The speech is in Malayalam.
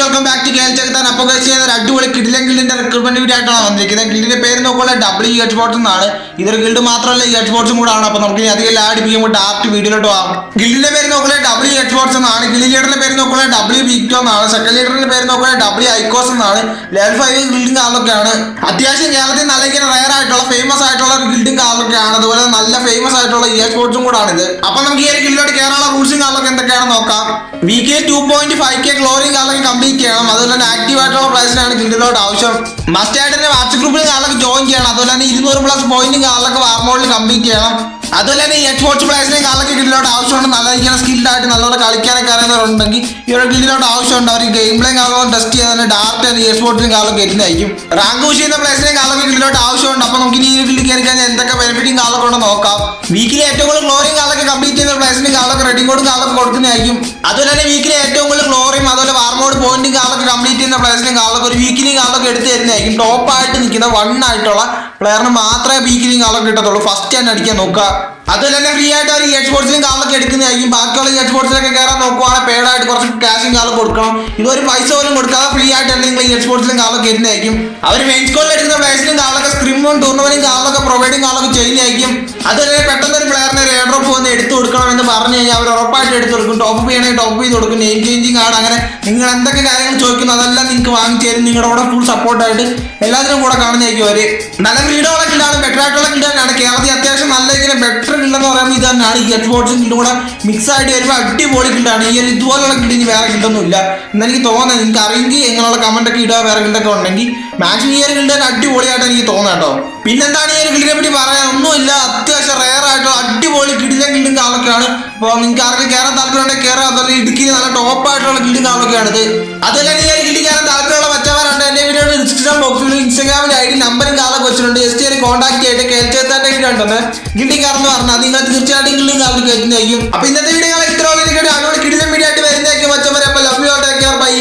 വെൽക്കം ബാക്ക് ടു കേൾ ചെകുത്താൻ അപ്പോൾ guys, ചെയ്യുന്ന ഒരു അടിപൊളി കിഡിലെ ഗിൽഡിന്റെ റിക്രൂട്ട്മെന്റ് വീഡിയോ ആയിട്ടാണ് വന്നിരിക്കുന്നത്. ഗിൽഡിന്റെ പേര് നോക്കുമ്പോൾ ഡബ്ല്യു എച്ച് ബോട്ട് എന്നാണ്. ഇതൊരു ഗിൽഡ് മാത്രമല്ല ഈ എച്ച് ബോട്ട്സും കൂടാണ്. അപ്പോൾ നമുക്ക് അധികം ലാഡ് ചെയ്യുമ്പോൾ ഡാർക്ക് വീഡിയോയിലോട്ട് പോകാം. ഗിൽഡിന്റെ പേര് നോക്കുമ്പോൾ ഡബ്ല്യു എച്ച് ബോട്ട്സ് എന്നാണ്. ഗിൽഡ് ലീഡറിന്റെ പേര് നോക്കുമ്പോൾ ഡബ്ല്യു ബിക്ടോ എന്നാണ്. സെക്കൻഡ് ലീഡറിന്റെ പേര് നോക്കുമ്പോൾ ഡബ്ല്യു ഐക്കോസ് എന്നാണ്. ലെവൽ ഫൈവ് ഗിൽഡിംഗ് കാർഡൊക്കെയാണ് അത്യാവശ്യം കേരളത്തിൽ നല്ല ഇങ്ങനെ റയർ ആയിട്ടുള്ള ഫേമസ് ആയിട്ടുള്ള ഒരു ഗിൽഡിംഗ് കാർഡൊക്കെയാണ് അതുപോലെ നല്ല ഫേമസ് ആയിട്ടുള്ള ഇ ബോട്ട്സും കൂടാണ് ഇത്. അപ്പൊ നമുക്ക് ഈ ഒരു ഗിൽഡിലോട്ട് കയറാനുള്ള റൂൾസും കാർഡൊക്കെ എന്തൊക്കെയാണ് നോക്കാം. V K two point five K ക്ലോറിംഗ് കാർഡൊക്കെ കംപ്ലീറ്റ് ചെയ്യണം അതുപോലെ തന്നെ ആക്റ്റീവ് ആയിട്ടുള്ള പ്ലേസിനാണ് ഗിൽഡിലോട്ട് ആവശ്യം. മസ്റ്റ് ആയിട്ട് തന്നെ വാട്സ്ആപ്പ് ഗ്രൂപ്പിൽ കാർഡൊക്കെ ജോയിൻ ചെയ്യണം. അതുപോലെ തന്നെ ഇരുന്നൂറ് പ്ലസ് പോയിന്റും കാലൊക്കെ വാർമോളിൽ കംപ്ലീറ്റ് ചെയ്യണം. അതുപോലെ തന്നെ എക്സ് സ്പോർട്സ് പ്ലേസിനെ കാലൊക്കെ ഗിൽഡിലോട്ട് ആവശ്യമുണ്ട്. നല്ല ഇങ്ങനെ സ്കിൽഡായിട്ട് നല്ലപോലെ കളിക്കാനൊക്കെ അറിയുന്നവരുണ്ടെങ്കിൽ ഈ ഒരു ഗിൽഡിലോട്ട് ആവശ്യമുണ്ട്. അവർ ഗെയിം പ്ലേ കാലം ടെസ്റ്റ് ചെയ്യാൻ തന്നെ ഡാർട്ട് ആൻഡ് എക്സ് സ്പോർട്സിനും കാർഡൊക്കെ എത്തുന്നതായിരിക്കും റാങ്ക് പുഷ് ചെയ്യുന്ന പ്ലേസിനെ കാലൊക്കെ ഗിൽഡിലോട്ട് ആവശ്യമുണ്ട്. അപ്പോൾ നമുക്ക് ഇനി ഈ ഗിൽഡിൽ കയറി കഴിഞ്ഞാൽ എന്തൊക്കെ ബെനിഫിറ്റും കാലൊക്കെ ഉണ്ടെന്ന് നോക്കാം. വീക്കിലി ഏറ്റവും കൂടുതൽ ക്ലോറിംഗ് കാലൊക്കെ കംപ്ലീറ്റ് ചെയ്യുന്ന പ്ലേസിന് കാലൊക്കെ റെഡിംഗ് കോഡും കാർഡൊക്കെ കൊടുക്കുന്നതായിരിക്കും. അതുപോലെ തന്നെ വീക്കിലി ഏറ്റവും കൂടുതൽ ക്ലോറിയും ചെയ്യുന്ന പ്ലേസിനും കാർഡൊക്കെ ഒരു വീക്കിലിംഗ് കാർഡൊക്കെ എടുത്ത് തരുന്നതായിരിക്കും. ടോപ്പ് ആയിട്ട് നിൽക്കുന്ന വൺ ആയിട്ടുള്ള പ്ലെയറിന് മാത്രമേ വീക്കിലിംഗ് കാർഡൊക്കെ കിട്ടത്തുള്ളൂ. ഫസ്റ്റ് തന്നെ അടിക്കാൻ നോക്കുക. അതുപോലെ തന്നെ ഫ്രീ ആയിട്ട് അവർ എച്ച് സ്പോർട്സിലും കാർഡൊക്കെ എടുക്കുന്നതായിരിക്കും. ബാക്കിയുള്ള ഹെഡ് സ്പോർട്സിലൊക്കെ കയറാൻ നോക്കുവാണെങ്കിൽ പേഡായിട്ട് കുറച്ച് ക്യാഷും കാർഡ് കൊടുക്കണം. ഇതൊരു പൈസ പോലും കൊടുക്കാതെ ഫ്രീ ആയിട്ട് അല്ലെങ്കിൽ എച്ച് സ്പോർട്സിലും കാർഡൊക്കെ വരുന്നതായിരിക്കും അവർ മെയിൻ സ്കോളിൽ എടുക്കുന്ന പ്ലേസിലും കാർഡൊക്കെ സ്ക്രിമും ടൂർണമെന്റും കാർഡൊക്കെ പ്രൊവൈഡിങ് കാർഡൊക്കെ ചെയ്യുന്നതായിരിക്കും. അതുപോലെ പെട്ടെന്ന് ഒരു പ്ലെയറിനെ പറഞ്ഞു കഴിഞ്ഞാൽ അവർ ഉറപ്പായിട്ട് എടുത്തു കൊടുക്കും. ടോപ്പ് ചെയ്യണമെങ്കിൽ ടോപ്പ് ചെയ്ത് കൊടുക്കും. നെയിം ചേഞ്ചിങ് കാർഡ് അങ്ങനെ നിങ്ങൾ എന്തൊക്കെ കാര്യങ്ങൾ ചോദിക്കുന്നു അതെല്ലാം നിങ്ങൾക്ക് വാങ്ങിച്ചു തരും. നിങ്ങളുടെ കൂടെ ഫുൾ സപ്പോർട്ടായിട്ട് എല്ലാത്തിനും കൂടെ കാണുന്നതായിരിക്കും അവർ. നല്ല വീടുകളൊക്കെ ഉണ്ടാവും ബെറ്റർ ആയിട്ടുള്ള കിട്ടാനാണ് കേരളത്തിൽ അത്യാവശ്യം നല്ല ഇങ്ങനെ ബെറ്റർ കില്ലെന്ന് പറയുമ്പോൾ ഇത് തന്നെയാണ്. ഈ ഹെഡ് ബോർഡ്സും കിട്ടും കൂടെ മിക്സ് ആയിട്ട് വരുമ്പോൾ അടിപൊളി കിട്ടാണ് ഈ ഒരു ഇതുപോലുള്ള ഇനി വേറെ കിട്ടുന്നില്ല എന്നെനിക്ക് തോന്നുന്നത് നിങ്ങൾക്ക് അറിയെങ്കിൽ എങ്ങനെയുള്ള കമന്റ് ഒക്കെ ഇടുക. വേറെ കിട്ടൊക്കെ ഉണ്ടെങ്കിൽ മാക്സിമം ഈ ഒരു കിട്ടാൻ തന്നെ എനിക്ക് തോന്നുന്നത് കേട്ടോ. പിന്നെന്താണ് ഈ ഒരു കിട്ടിനെ പറ്റി പറയാൻ ഒന്നുമില്ല. അത്യാവശ്യം റയർ ആയിട്ടുള്ള അടിപൊളി കാലൊക്കെയാണ്. അപ്പോൾ നിങ്ങൾക്ക് ആർക്കും കയറാൻ താല്പര്യം ഉണ്ടെങ്കിൽ കയറാം അതുപോലെ ഇടുക്കിയിൽ നല്ല ടോപ്പ് ആയിട്ടുള്ള കാലൊക്കെയാണ് ഇത് അതുപോലെ കില്ല് കയറാൻ താല്പര്യമുള്ള മറ്റവരുണ്ട്. എന്റെ വീഡിയോയുടെ ഡിസ്ക്രിപ്ഷൻ ബോക്സിൽ ഇൻസ്റ്റാഗ്രാമിൽ ഐ ഡി നമ്പറും കാണാൻ വെച്ചിട്ടുണ്ട്. ജസ്റ്റ് ഒരു കോൺടാക്ട് ചെയ്തിട്ട് കേൾച്ചേത്താന്റെ വീഡിയോ ഉണ്ടെന്ന് ഗിഡി കയറുന്ന പറഞ്ഞാൽ നിങ്ങൾ തീർച്ചയായിട്ടും ഗിഡി കാലം കേൾക്കുന്നതായിരിക്കും. അപ്പൊ ഇന്നത്തെ വീഡിയോ ഇത്ര അടിപൊളി കിടിലൻ വീഡിയോ ആയിട്ട് വരുന്നതായിരിക്കും. മറ്റവരെ അപ്പോൾ ലവ് ബൈ